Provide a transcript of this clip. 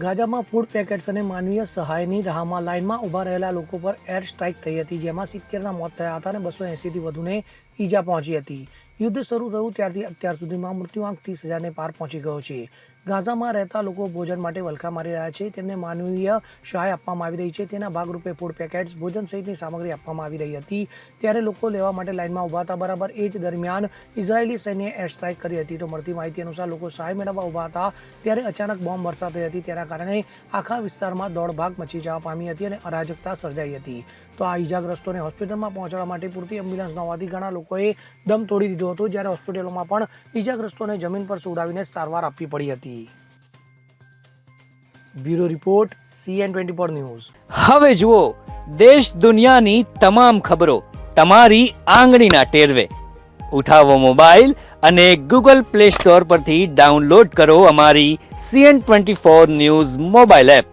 ગાઝામાં food packets અને માનવીય સહાયની રાહમાં લાઇનમાં ઊભા રહેલા લોકો પર એર સ્ટ્રાઇક થઈ હતી, જેમાં સિત્તેરના મોત થયા હતા અને બસો એંસીથી વધુને ઈજા પહોંચી હતી. યુદ્ધ શરૂ થયું ત્યારથી અત્યાર સુધીમાં મૃત્યુઆંક ત્રીસ હજારને પાર પહોંચી ગયો છે. ગાઝામાં રહેતા લોકો ભોજન માટે વલખા મારી રહ્યા છે. તેમને માનવીય સહાય આપવામાં આવી રહી છે. તેના ભાગરૂપે ફૂડ પેકેટ્સ ભોજન સહિતની સામગ્રી આપવામાં આવી રહી હતી. ત્યારે લોકો લેવા માટે લાઇનમાં ઊભા હતા. બરાબર એ જ દરમિયાન ઇઝરાયેલી સૈન્યએ એર સ્ટ્રાઇક કરી હતી. તો મળતી માહિતી અનુસાર લોકો સહાય મેળવવા ઊભા હતા. ત્યારે અચાનક બોમ્બ વર્ષા થઈ હતી તેના કારણે આખા વિસ્તારમાં દોડભાગ મચી જવા પામી હતી અને અરાજકતા સર્જાઈ હતી. તો આ ઇજાગ્રસ્તોને હોસ્પિટલમાં પહોંચાડવા માટે પૂરતી એમ્બ્યુલન્સ ન હોવાથી ઘણા લોકોએ દમ તોડી દીધો હતો જ્યારે હોસ્પિટલોમાં પણ ઇજાગ્રસ્તોને જમીન પર સુડાવીને સારવાર આપવી પડી હતી. Bureau report, CN twenty four news. હવે જુઓ, દેશ દુનિયાની તમામ ખબરો તમારી આંગળીના ટેરવે. ઉઠાવો મોબાઈલ અને ગૂગલ પ્લે સ્ટોર પરથી ડાઉનલોડ કરો અમારી CN twenty four news mobile app.